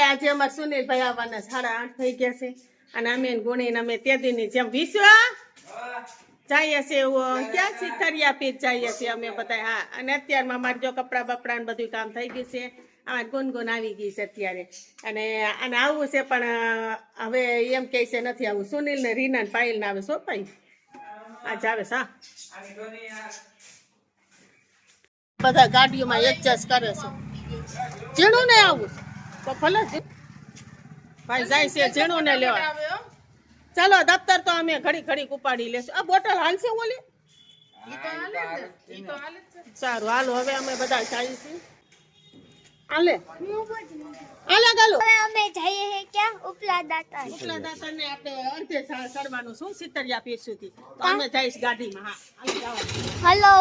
કે આજે અમારે સુનિલભાઈ આવવાના સાડા આઠ થઈ ગયા છે. અને અમે ગુણીને અમે તે દીની જેમ વિશ્વ જઈએ એવું ક્યાં સિથરિયા પીર જઈએ છીએ અમે બધા હા અને અત્યારમાં અમારે જો કપડાં બપડા બધું કામ થઈ ગયું છે. અમારે ગુનગુન આવી ગઈ છે અત્યારે. અને અને આવવું છે પણ હવે એમ કહે છે નથી આવું. સુનિલ ને રીના ને પાયલ ને આવે સોપાઈ આ છે, હા. બધા ગાડીઓમાં એડજસ્ટ કરે છે. ઝીણું ને આવું તો ભલે ભાઈ જાય છે ઝીણું ને લેવા. ચાલો દફતર તો અમે ઘડી ઘડી ઉપાડી લેશું. આ બોટલ હાલશે ઓલી? સારું હાલો હવે અમે બધા જઈએ છીએ. હાલે. હાલે ગાલો અમે જઈએ છે ક્યાં? ઉપલા દાતા ઉપલા આપણે સડવાનું શું સિત્તરિયા પીર સુધી તો અમે જઈશ ગાડીમાં હા. હાલો.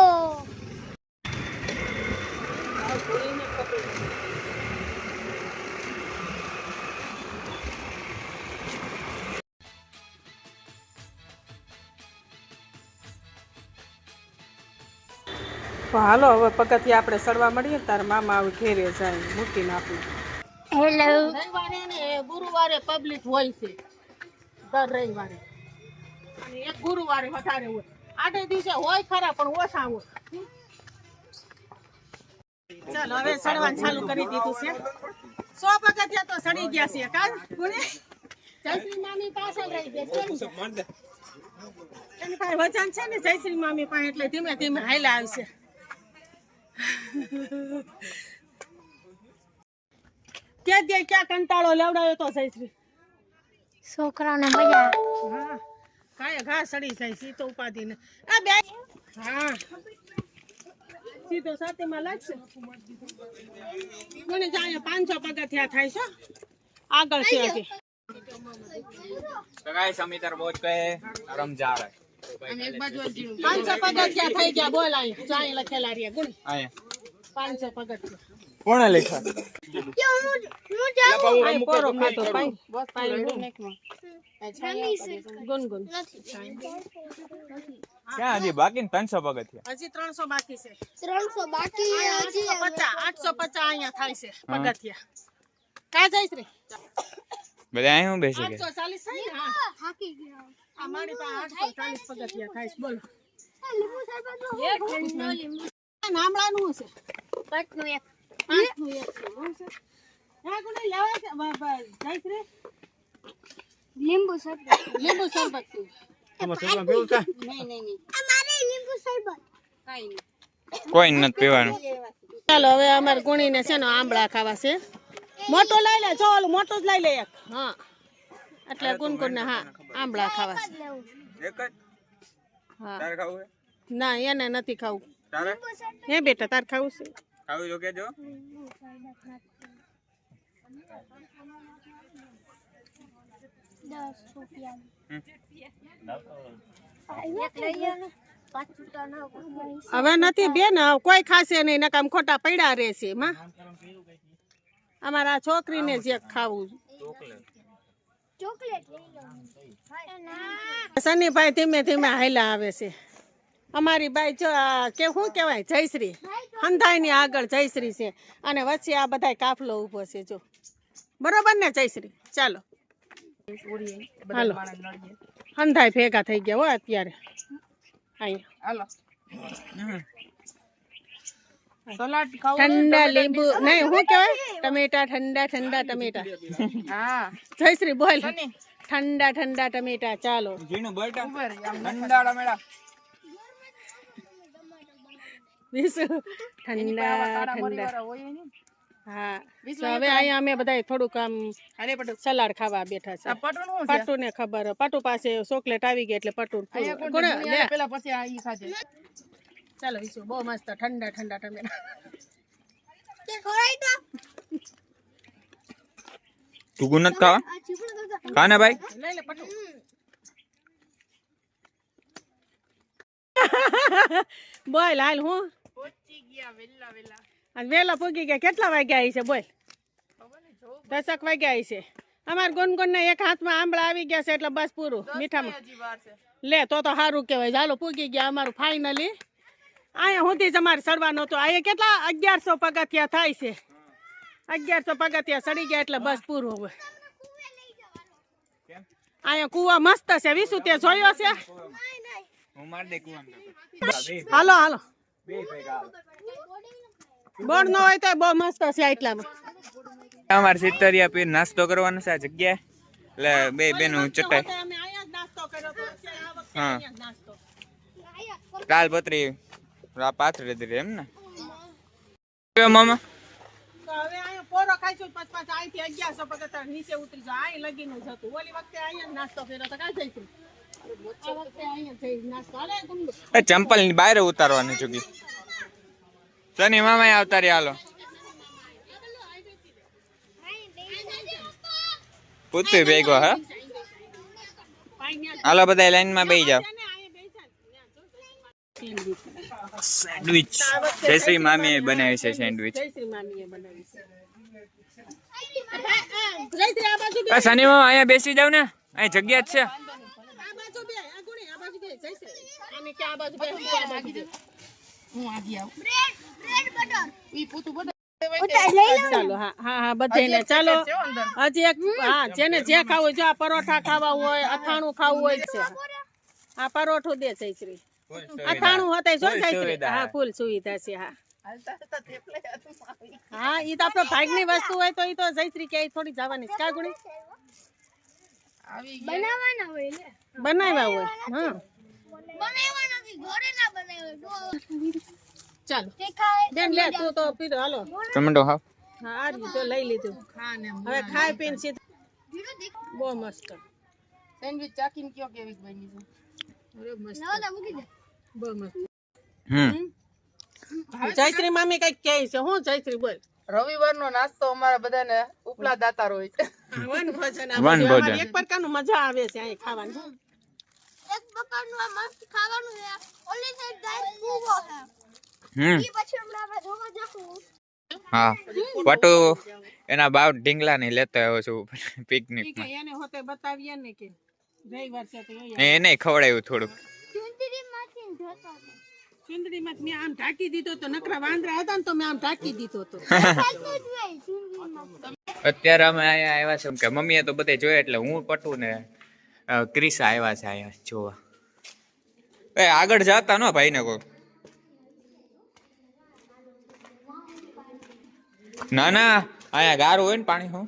હલો હવે પગથિયા આપણે સડવા મળીએ તાર મામા આવે ઘેરે જાય મૂકીને આપણે હેલો. રવિવારે ને ગુરુવારે પબ્લિક હોય છે દર રવિવારે. અને એક ગુરુવારે વધારે હોય. આઠે દિવસે હોય ખરા પણ ઓછા હોય. ચાલો હવે સડવાનું ચાલુ કરી દીધું છે. સો પગથિયા તો સડી ગયા છે કાલ? કોને જયશ્રી મામી પાછળ રહી ગયા છે? એની પાસે વચન છે ને જયશ્રી મામી પાસે એટલે ધીમે ધીમે હાલ્યા આવશે. ત્યાં ત્યાં ક્યાં કંટાળો લેવડાયો તો સાઈશ્રી છોકરાને મજા હા કાય ઘા સડી જાય સી તો ઉપાધી ને આ બે હા. સી તો સાથે માં લાગશે. મને જાય પાંચસો પગથિયા થાય છે. આગળ છે આજે સગાઈ સમિતર બોજ કહે રમજા રહે અને એક બાજુ પાંચ પગથિયા થઈ ગયા બોલ અહીંયા ચાય લખેલા રહ્યા ગુણ પાંચ પગથિયા કોણે લખ્યા ક્યાં હજી બાકી ને ત્રણસો પગથિયા હજી ત્રણસો બાકી છે ત્રણસો બાકી પચાસ આઠસો પચાસ અહીંયા થાય છે પગથિયા કા જઈશ રે બધા અહીં હું બેસી ગયા ચાલીસ પાસે આઠસો ચાલીસ પગથિયા થાય છે બોલો. નામડાનું છે એક. પાંચનું એક લીંબુ શરબત. લીંબુ શરબત. અમારે લીંબુ શરબત. કાંઈ નથી પીવાનું. ચાલો હવે અમારે ગુણીને છે ને આંબળા ખાવા છે. મોટો લઈ લે જો ઓલું મોટો જ લઈ લે એક. હા. એટલે ગુનગુન ને હા આંબળા ખાવા છે. એક જ? હા. તારે ખાવું ના એને નથી ખાવું. તારે? હે બેટા તાર ખાવું છે? ખાવું જો. કેજો દસ રૂપિયા. હવે નથી બેન હવે કોઈ ખાશે નહીં નકામ ખોટા પડ્યા રહેશે માં. અમારા છોકરીને જે ખાવું ચોકલેટ લઈ લો. ના સનીભાઈ ધીમે ધીમે હાલ્યા આવે છે. અમારી બાઈ જો કે શું કહેવાય? જયશ્રી. હંધાઈની આગળ જયશ્રી છે. અને વચ્ચે આ બધા કાફલો ઊભો છે જો. બરોબર ને જયશ્રી? ચાલો. હાલો. હંધાઈ ભેગા થઈ ગયા હો અત્યારે. અહીંયા. ઠંડા લીંબુ. નહીં શું કહેવાય? ટમેટા ઠંડા ઠંડા ટમેટા. જયશ્રી બોલ. ઠંડા ઠંડા ટમેટા. ચાલો. ઠંડા ટમેટા વિસુ. ઠંડા ઠંડા. હા. હવે અહીંયા અમે બધા થોડુંક આમ સલાડ ખાવા બેઠા છે. પટુ ને ખબર. પટુ પાસે ચોકલેટ આવી ગઈ એટલે પટુ કોણે લે. ચાલો વિસુ બહુ મસ્ત ઠંડા ઠંડા ટમેટા. તે ખોરાઈ તો તું ગુન ખાવા? આ ચીપડું તો ખા ને ભાઈ? લઈ લે પટુ. બોલ હાલ હું? અને વેલા પૂગી ગયા. કેટલા વાગ્યા આવી છે બોલ? દસક વાગ્યા આવી છે. અમાર ગુનગુન ને એક હાથમાં આંબળા આવી ગયા છે એટલે બસ પૂરું મીઠામાં. લે તો તો સારું કહેવાય. ચાલો પૂગી ગયા અમારું ફાઇનલી અહીંયા સુધી અમારે સડવાનું હતું. અહીંયા કેટલા? અગિયારસો પગથિયા થાય છે. અગિયારસો પગથિયા સડી ગયા એટલે બસ પૂરું હવે. અહીંયા કુવા મસ્ત છે. વિશુ તે જોયો છે? હાલો હાલો. બોર્ડ નો હોય તો બહુ મસ્ત છે એટલામાં અમારે સિત્તરિયા પીર નાસ્તો કરવાનો છે આ જગ્યાએ. એટલે બે બેનું ચટાઈ. હા. નાસ્તો. તાલપત્રી આ પાથરે દીધી એમ ને? કેમ મામા? તો હવે અહીંયા પોરો ખાઈશું પછી પાછા અહીંથી અગિયારસો પગથિયા નીચે ઉતરી જાવ અહીં લગીનું જ હતું. ઓલી વખતે જ નાસ્તો કર્યો તો કાંઈ જઈશું ચંપલની બહાર ઉતારવાની ચૂકી શનિ મામા આવતા રહ્યા હાલો. પૂતું ભેગો હા? હાલો બધા લાઈનમાં બેસી જાવ સેન્ડવિચ જયશ્રી મામી બનાવી છે સેન્ડવિચ શનિ મામીએ બનાવી છે. જયશ્રી આ બાજુ બે એ સની મામા અહીંયા બેસી જાવ ને. અહીં જગ્યા જ છે. આ બાજુ બે આ ગુણી આ બાજુ બે જયશ્રી આને કે આ બાજુ બે હું આ બાજુ બે ચાલો હા હા હા બધાને ચાલો. હજી એક હા જેને જે ખાવું હોય જો આ પરોઠા ખાવા હોય અથાણું ખાવું હોય છે. આ પરોઠું દે જયશ્રી અથાણું હતા જો જાય હા ફૂલ સુવિધા છે હા. હા ઈ તો આપણો ભાગની વસ્તુ હોય તો ઈ તો જયશ્રી કે થોડી જવાની કા ગુણી? બનાવવાના હોય ને. બનાવ્યા હોય હા. બનાવવાના નથી ઘરે ના બનાવે ચાલો. તે બેન લે તું તો પીધો. હાલો. ટમેટો હા આ રહ્યું, લઈ લીધું. હવે ખાઈ પીને સીધું. બહુ મસ્ત. સેન્ડવિચ ચાખીને કયો કેવી બની છે? અરે મસ્ત. મૂકી દે. બહુ મસ્ત હમ જયશ્રી મામી કંઈક કે છે. હું જયશ્રી બોલ. રવિવારનો નાસ્તો અમારા બધાને ઉપલા દાતા હોય છે. વન ભોજન એક પ્રકારનું મજા આવે છે અહીં ખાવાની. એક પ્રકારનું આ મસ્ત ખાવાનું છે. ઓલી સાઈડ ગાઈસ પૂવો છે. હમ. પછી હમણાં આપણે જોવા જાશું. હા. પટુ એના બાપ ઢીંગલા ની લેતો આવ્યો છું પિકનિક એને હોતે બતાવીએ ને કે રવિવાર. એને ખવડાવ્યું થોડુંક. ચુંદડીમાંથી ને જોતો હતો ચુંદડીમાં મેં આમ ઢાંકી દીધો તો નકરા વાંદરા હતા ને તો મેં આમ ઢાંકી દીધો તો ચાલતું જ હોય ચુંદડીમાં અત્યારે અમે અહીંયા આવ્યા છે કે મમ્મીએ તો બધે જોયા એટલે હું પટુ ને ક્રિસા આવ્યા છે અહીંયા જોવા. એ આગળ જતા નો ભાઈ ને કોઈ ના ના અહીંયા ગારું હોય ને પાણી હું.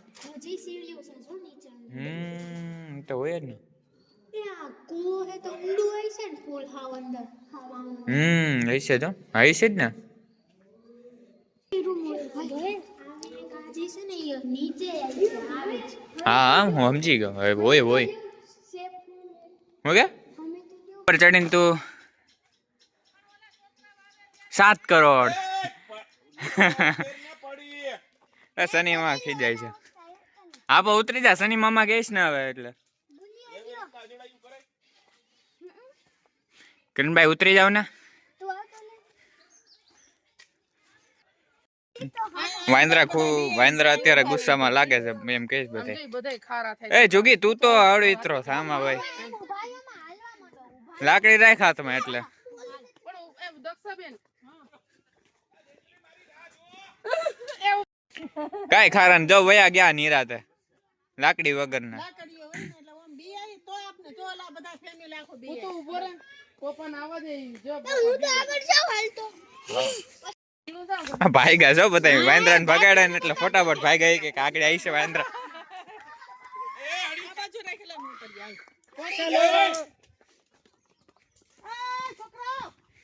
હમ તો હોય જ ને. કૂવો હે તો ઊંડું હોય છે ને ફૂલ હાવ અંદર. હમ તો હશે જ ને. હોય છે ને એ છે હા હા હું સમજી ગયો. હવે હોય હોય હું કે? અમે તો જો ઉપર ચડીને તું સાત કરોડ. શનિ માં ખી જાય છે. હા પણ ઉતરી જા. શનિ મામા કહીશ ને હવે એટલે. કિરણભાઈ ઉતરી જાવ ને. વાંદરા ખુ વાંદરા અત્યારે ગુસ્સામાં લાગે છે એમ કહીશ બધે સમજી બધાય ખારા થાય એ જોગી તું તો હળવી ઉતરો સામા ભાઈ. લાકડી રાખ હાથમાં એટલે. કઈ ખારા ને જો વયા ગયા નિરાતે લાકડી વગર ના ને કોપન આવા દે જો હું તો આગળ ભાઈ ગયા છો બધા? વાંદરા ને ભગાડે ને એટલે ફટાફટ ભાઈ ગયા કે આગળ આવી છે વાંદરા.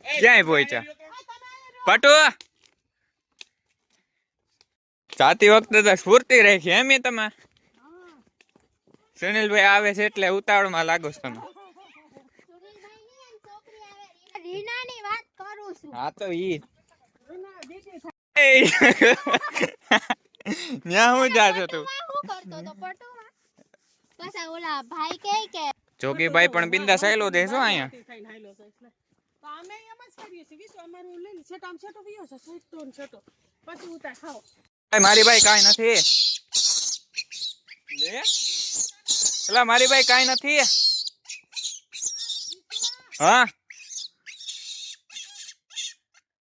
ક્યાંય પહોંચ્યા પટુ! જાતી વખતે તો સ્ફૂર્તિ રાખી એમ તમે સુનિલભાઈ આવે છે એટલે ઉતાવળમાં લાગો છો તમે રીનાની વાત કરું છું હા તો ઈ ન્યા હું જાતો તું? શું કરતો તો પટુમાં? પાછા ઓલા ભાઈ પણ બિંદા સાયલો દેશો અહીંયા. થઈને હાલ્યો છે એટલે. તો અમે એમ જ કરીએ છીએ અમારું લઈને છેટો આમ છેટો વિયો છે છેટો ને છેટો. પછી ઉતાર ખાઓ. મારી ભાઈ કાઈ નથી. લે? એલા મારી ભાઈ કાઈ નથી. હા?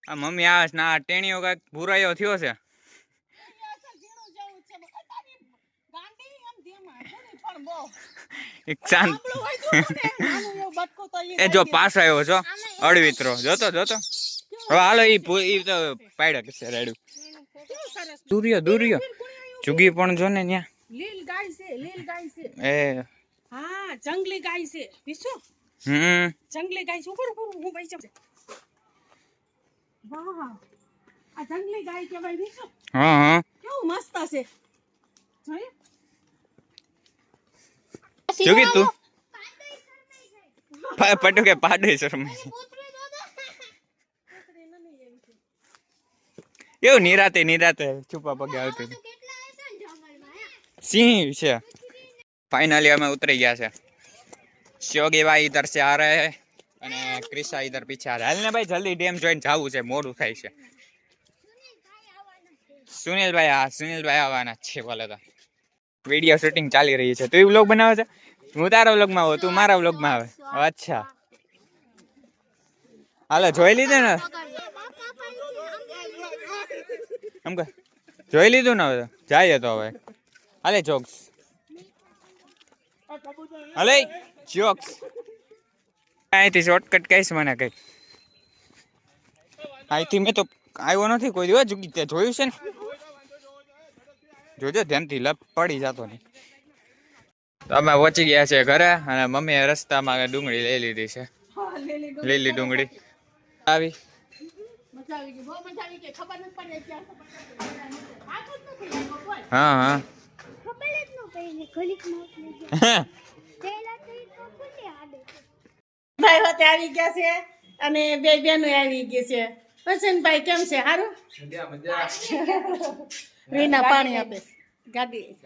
આ મમ્મી આ ના ટેણીઓ કંઈક ભૂરાયો થયો છે. એ જો પાસ આવ્યો અડવિત્રો જોતો જોતો. હાલો ઈ તો પાડ્યો છે રેડું દુર્યો દુર્યો. ચુગી પણ જો ને ત્યાં એ. હા જંગલી ગાય છે. હમ. હા હા. કેવું મસ્ત છે જોઈએ. જોગી તું? પટુ કે પાડે શરમ એવું નિરાતે નિરાતે છુપા પગે આવતું સિંહ છે. ફાઇનલી અમે ઉતરી ગયા છે. શ્યોગી ભાઈ ઇધર સે આ રહે ક્રિશા ઇધર પીછે હાલ. ને ભાઈ જલ્દી ડેમ જોઈને જાવું છે, મોડું થાય છે. સુનિલભાઈ હા સુનિલભાઈ આવવાના છે બોલે તો. વીડિયો શૂટિંગ ચાલી રહી છે. તું વ્લોગ બનાવે છે? હું તારા વ્લોગમાં આવું, તું મારા વ્લોગમાં આવે. અચ્છા. હાલો, જોઈ લીધું ને? એમ કે, જોઈ લીધું ને હવે? જાય તો હવે. હાલે, જોક્સ. હાલે, જોક્સ. અહીંથી શોર્ટકટ કહીશ મને કઈ અહીંથી મેં તો આવ્યો નથી કોઈ દિવસ જુગી જોયું છે ને. જોજો ધ્યાનથી લપ પડી જતો નહીં. અમે પહોંચી ગયા છે ઘરે અને મમ્મીએ રસ્તામાં ડુંગળી લઈ લીધી છે. લીલી ડુંગળી. આવી. હા આવી ભાઈ હોતે આવી ગયા છે અને બે બેનો આવી ગઈ છે. વસંતભાઈ કેમ છે? સારું રીના પાણી આપે. ગાડી.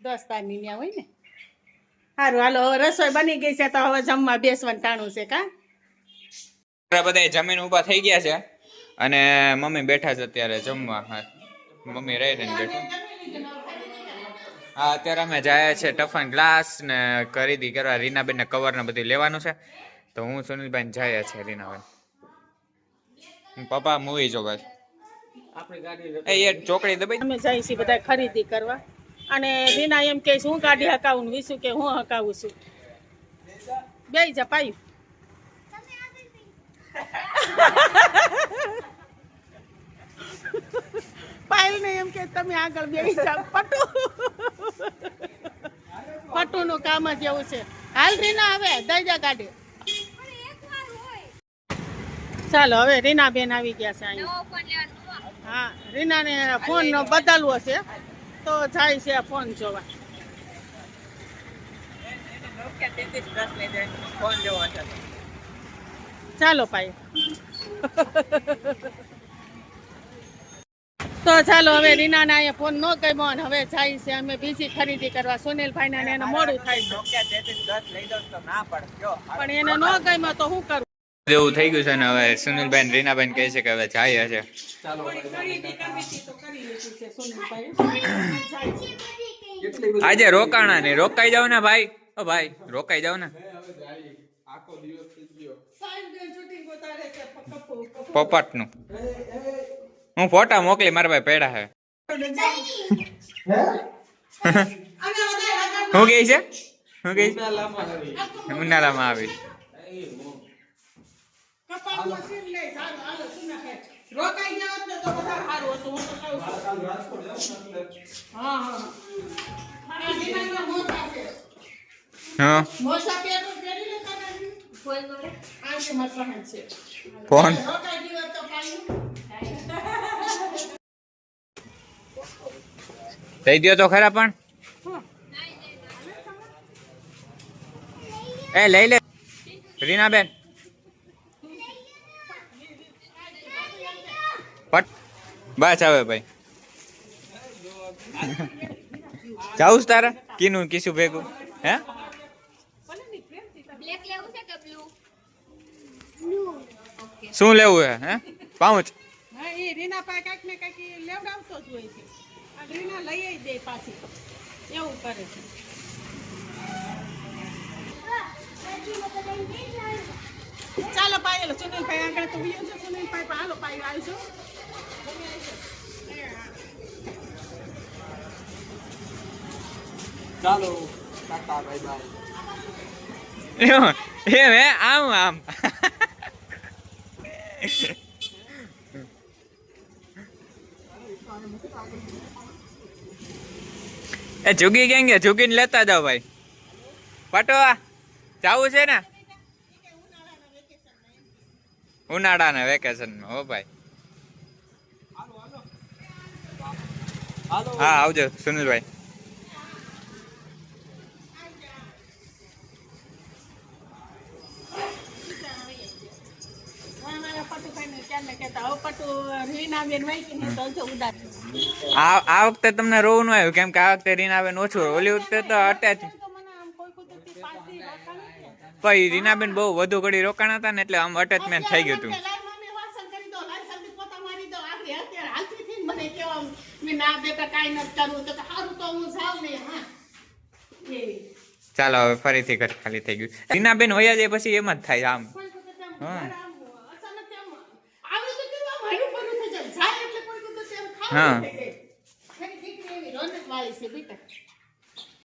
દોસ્તારની ન્યા હોય ને. સારું હાલો હવે રસોઈ બની ગઈ છે તો હવે જમવા બેસવાનું ટાણું છે કા? બધા જમીન ઊભા થઈ ગયા છે અને મમ્મી બેઠા છે અત્યારે જમવા. મમ્મી રહી રહીને બેઠા. હા અત્યારે અમે જાય છે ટફન ગ્લાસ ને ખરીદી કરવા. રીનાબેન ને કવર ને બધું લેવાનું છે. તો હું સુનિલભાઈ જાય છે રીનાબેન. પપ્પા મૂવી જો ભાઈ એ એ ચોકડી દબાઈ અમે જાય છીએ બધા ખરીદી કરવા. અને રીના એમ કે છે, હું ગાડી હકાવું ને વિશુ કે હું હકાવું છું. બે જા પાયું પાયલ ને એમ કે તમે આગળ બે જાઓ પટુ. પટુ નું કામ જ એવું છે. હાલ રીના હવે દઈ જા ગાડી ચાલો, હવે રીના બેન આવી ગયા છે અહીંયા. હા, રીનાને ફોન બદલવો છે. તો જાય છે ફોન જોવા. ચાલો, ભાઈ. તો ચાલો હવે રીનાના અહીંયા ફોન ન કર્યો અને હવે જાય છે અમે બીજી ખરીદી કરવા. સુનિલભાઈ ને એને મોડું થાય. છે પણ એને ન ગમ્યો તો શું કરું? એવું થઈ ગયું છે ને હવે સુનિલભાઈ ને રીનાબેન કહે છે કે હવે જાય છે ખરીદી કરવી હતી તો કરી લીધી છે સુનિલભાઈ જાય આજે રોકાણા ને રોકાઈ જાવ ને ભાઈ. ઓ ભાઈ રોકાઈ જાવ ને. પોપટનું હું ફોટા મોકલી મારા ભાઈ પેડા હે. હું? ગઈ છે? હું છે? ઉનાળામાં આવી. ફોન રોકાઈ ગયું હોત તો પાછું. દઈ દ્યો તો ખરા પણ. હા. એ લઈ લે. રીનાબેન. પટ. બસ હવે ભાઈ. જાઉં છે તારા? કીનું કીશું ભેગું. હે? બ્લેક લેવું છે કે બ્લુ શું લેવું હે હે? પાઉચ. હા, એ રીના પાસે કાંઈક ને કાંઈક લેવડાવતો જ હોય છે. આ રીના લઈ જ દે પાછી. એવું કરે છે. ચાલો પાયલ સુનિલભાઈ આગળ તો બીજું છે સુનિલભાઈ હાલો પાયલ આવજો ચાલો ટાટા બાય બાય એમ એમ હે આમ આમ એ જુગી કે જુગીને લેતા જાઓ ભાઈ. પટવા જાવું છે ને? ઉનાળાના વેકેશનમાં હો ભાઈ. હા આવજો સુનિલભાઈ અમારા પટુભાઈને ક્યારને કહેતા, હવે પટુ રીનાબેન વાંચી ને તો હજુ ઉદાસ. આ આ વખતે તમને રોવું ન આવ્યું કેમ કે આ વખતે રીનાબેન ઓછું ઓલી વખતે તો અટેચ તો મને આમ કોઈ કુદરતી પાછી રીનાબેન બહુ વધુ ઘડી રોકાણા હતા ને એટલે આમ અટેચમેન્ટ થઈ ગયું હતું. ચાલો હવે ફરીથી ઘર ખાલી થઈ ગયું. રીનાબેન હોય જાય પછી એમ જ થાય આમ. હા. ઘર આમ અચાનક આમ આવે તો કેવું આમ હળું ભળું થઈ જાય. જાય એટલે કોઈ વખત આમ હા. દીકરી એવી રોનક વાળી છે બેટા